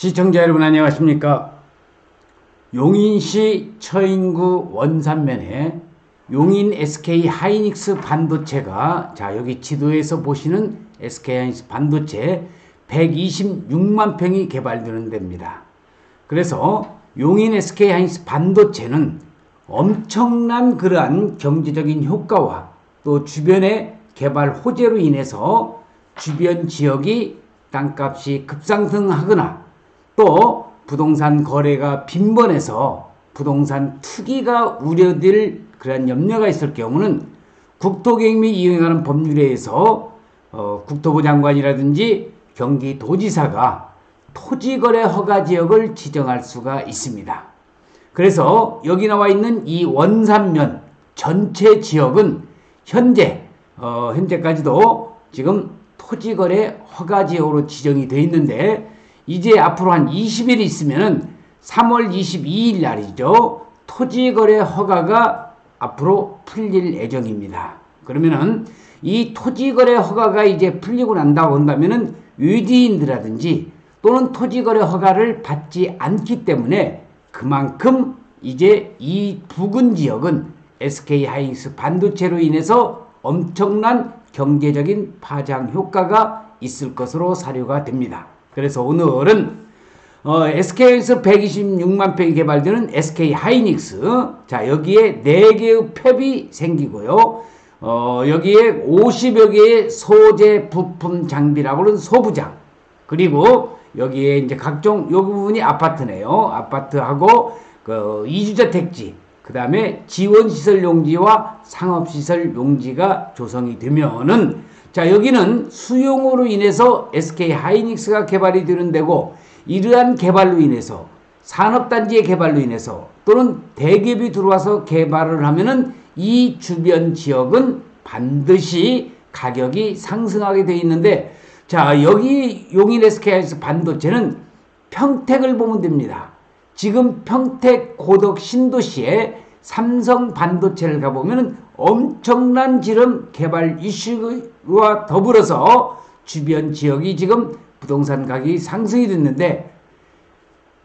시청자 여러분 안녕하십니까? 용인시 처인구 원산면에 용인 SK 하이닉스 반도체가 자 여기 지도에서 보시는 SK 하이닉스 반도체 126만 평이 개발되는 데입니다. 그래서 용인 SK 하이닉스 반도체는 엄청난 그러한 경제적인 효과와 또 주변의 개발 호재로 인해서 주변 지역이 땅값이 급상승하거나 또 부동산 거래가 빈번해서 부동산 투기가 우려될 그런 염려가 있을 경우는 국토개혁 및 이용하는 법률에 의해서 어, 국토부 장관이라든지 경기도지사가 토지거래 허가 지역을 지정할 수가 있습니다. 그래서 여기 나와 있는 이 원산면 전체 지역은 현재 어, 현재까지도 지금 토지거래 허가 지역으로 지정이 되어 있는데 이제 앞으로 한 20일 있으면은 3월 22일 날이죠. 토지거래 허가가 앞으로 풀릴 예정입니다. 그러면은 이 토지거래 허가가 이제 풀리고 난다고 한다면은 유지인들이라든지 또는 토지거래 허가를 받지 않기 때문에 그만큼 이제 이 부근 지역은 SK 하이닉스 반도체로 인해서 엄청난 경제적인 파장 효과가 있을 것으로 사료가 됩니다. 그래서 오늘은 어, SK에서 126만 평이 개발되는 SK 하이닉스. 자, 여기에 4개의 팹이 생기고요. 어, 여기에 50여 개의 소재 부품 장비라고 하는 소부장. 그리고 여기에 이제 각종, 요 부분이 아파트네요. 아파트하고 그 이주자 택지. 그 다음에 지원시설 용지와 상업시설 용지가 조성이 되면은 자, 여기는 수용으로 인해서 SK 하이닉스가 개발이 되는 데고 이러한 개발로 인해서 산업단지의 개발로 인해서 또는 대기업이 들어와서 개발을 하면은 이 주변 지역은 반드시 가격이 상승하게 되어 있는데 자, 여기 용인 SK 하이닉스 반도체는 평택을 보면 됩니다. 지금 평택 고덕 신도시에 삼성 반도체를 가보면 엄청난 지름 개발 이슈와 더불어서 주변 지역이 지금 부동산 가격이 상승이 됐는데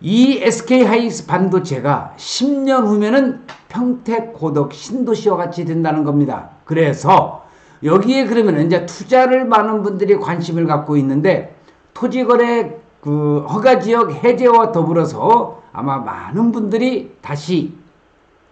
이 SK 하이닉스 반도체가 10년 후면은 평택 고덕 신도시와 같이 된다는 겁니다. 그래서 여기에 그러면 이제 투자를 많은 분들이 관심을 갖고 있는데 토지거래 그 허가 지역 해제와 더불어서 아마 많은 분들이 다시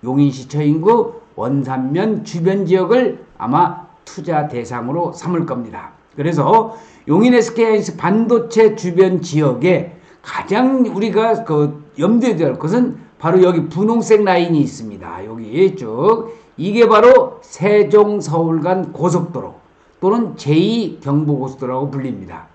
용인시 처인구 원산면 주변 지역을 아마 투자 대상으로 삼을 겁니다. 그래서 용인 SK하이닉스 반도체 주변 지역에 가장 우리가 그 염두에 둘 것은 바로 여기 분홍색 라인이 있습니다. 여기 쭉 이게 바로 세종 서울 간 고속도로 또는 제2 경부고속도로라고 불립니다.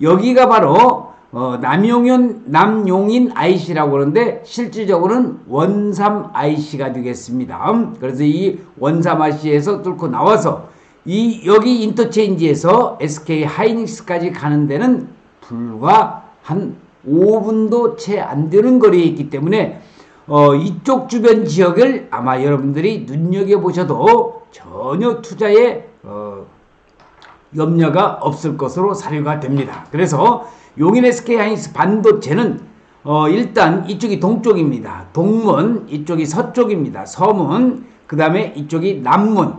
여기가 바로 어, 남용인, 남용인 IC라고 그러는데 실질적으로는 원삼 IC가 되겠습니다. 그래서 이 원삼 IC에서 뚫고 나와서 이 여기 인터체인지에서 SK 하이닉스까지 가는 데는 불과 한 5분도 채 안 되는 거리에 있기 때문에 어, 이쪽 주변 지역을 아마 여러분들이 눈여겨 보셔도 전혀 투자에 어, 염려가 없을 것으로 사료가 됩니다. 그래서 용인 SK 하이닉스 반도체는 어, 일단 이쪽이 동쪽입니다. 동문, 이쪽이 서쪽입니다. 서문, 그 다음에 이쪽이 남문,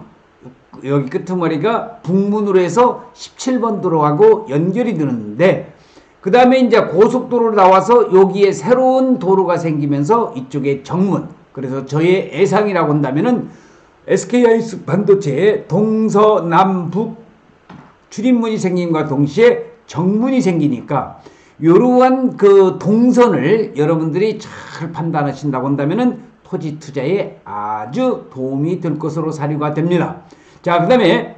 여기 끄트머리가 북문으로 해서 17번 도로하고 연결이 되는데, 그 다음에 이제 고속도로로 나와서 여기에 새로운 도로가 생기면서 이쪽에 정문, 그래서 저의 예상이라고 한다면은 SK하이닉스 반도체의 동서남북 출입문이 생긴과 동시에 정문이 생기니까 이러한 그 동선을 여러분들이 잘 판단하신다고 한다면은 토지 투자에 아주 도움이 될 것으로 사료가 됩니다. 자, 그 다음에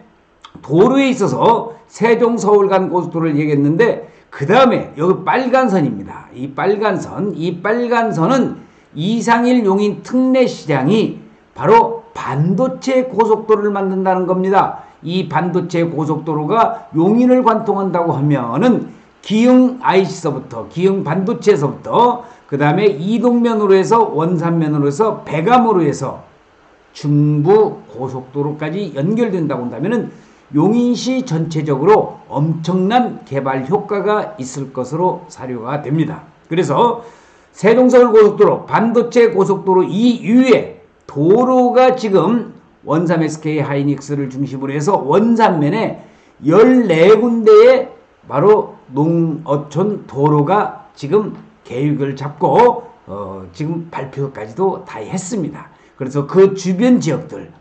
도로에 있어서 세종 서울 간 고속도로를 얘기했는데 그 다음에 여기 빨간 선입니다. 이 빨간 선, 이 빨간 선은 이상일 용인 특례 시장이 바로 반도체 고속도로를 만든다는 겁니다. 이 반도체 고속도로가 용인을 관통한다고 하면은 기흥 IC서부터 기흥 반도체에서부터 그 다음에 이동면으로 해서 원산면으로 해서 배감으로 해서 중부 고속도로까지 연결된다고 한다면은 용인시 전체적으로 엄청난 개발 효과가 있을 것으로 사료가 됩니다. 그래서 세동서울 고속도로, 반도체 고속도로 이 이외에 도로가 지금 원삼 SK 하이닉스를 중심으로 해서 원산면에 14군데의 바로 농어촌 도로가 지금 계획을 잡고 어, 지금 발표까지도 다 했습니다. 그래서 그 주변 지역들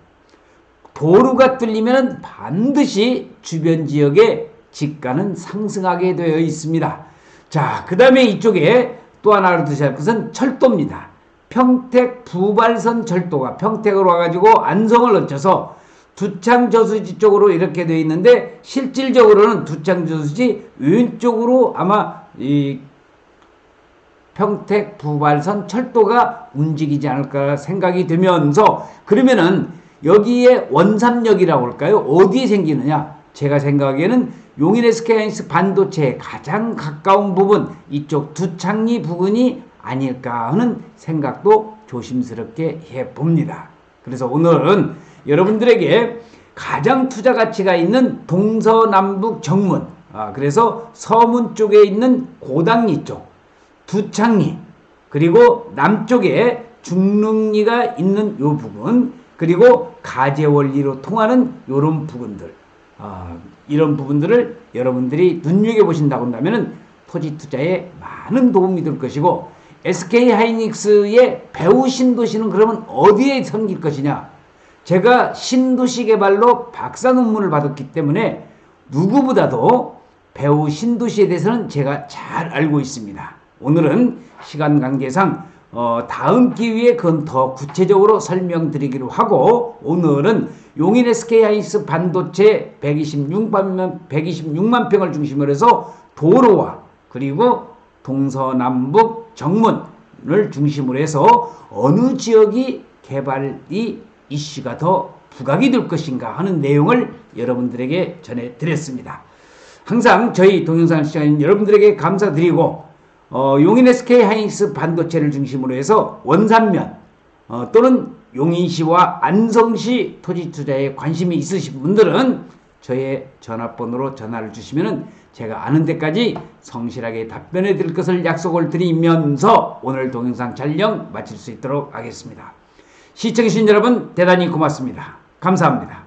도로가 뚫리면 반드시 주변 지역의 집가는 상승하게 되어 있습니다. 자, 그 다음에 이쪽에 또 하나 알아두셔야 할 것은 철도입니다. 평택 부발선 철도가 평택으로 와가지고 안성을 거쳐서 두창 저수지 쪽으로 이렇게 되어 있는데 실질적으로는 두창 저수지 왼쪽으로 아마 이 평택 부발선 철도가 움직이지 않을까 생각이 되면서 그러면은 여기에 원삼역이라고 할까요? 어디에 생기느냐? 제가 생각하기에는 용인 SK하이닉스 반도체에 가장 가까운 부분 이쪽 두창리 부근이 아닐까 하는 생각도 조심스럽게 해 봅니다. 그래서 오늘은 여러분들에게 가장 투자 가치가 있는 동서남북 정문 아, 그래서 서문 쪽에 있는 고당리 쪽 두창리 그리고 남쪽에 중릉리가 있는 요 부분 그리고 가재원리로 통하는 요런 부분들 아, 이런 부분들을 여러분들이 눈여겨 보신다고 한다면은 토지 투자에 많은 도움이 될 것이고 SK 하이닉스의 배우 신도시는 그러면 어디에 섬길 것이냐? 제가 신도시 개발로 박사 논문을 받았기 때문에 누구보다도 배우 신도시에 대해서는 제가 잘 알고 있습니다. 오늘은 시간 관계상 어, 다음 기회에 그건 더 구체적으로 설명드리기로 하고 오늘은 용인 SK 하이닉스 반도체 126만, 126만 평을 중심으로 해서 도로와 그리고 동서남북 정문을 중심으로 해서 어느 지역이 개발이 이슈가 더 부각이 될 것인가 하는 내용을 여러분들에게 전해드렸습니다. 항상 저희 동영상 시청자 여러분들에게 감사드리고 어, 용인 SK 하이닉스 반도체를 중심으로 해서 원산면 어, 또는 용인시와 안성시 토지 투자에 관심이 있으신 분들은 저의 전화번호로 전화를 주시면 제가 아는 데까지 성실하게 답변해 드릴 것을 약속을 드리면서 오늘 동영상 촬영 마칠 수 있도록 하겠습니다. 시청해주신 여러분 대단히 고맙습니다. 감사합니다.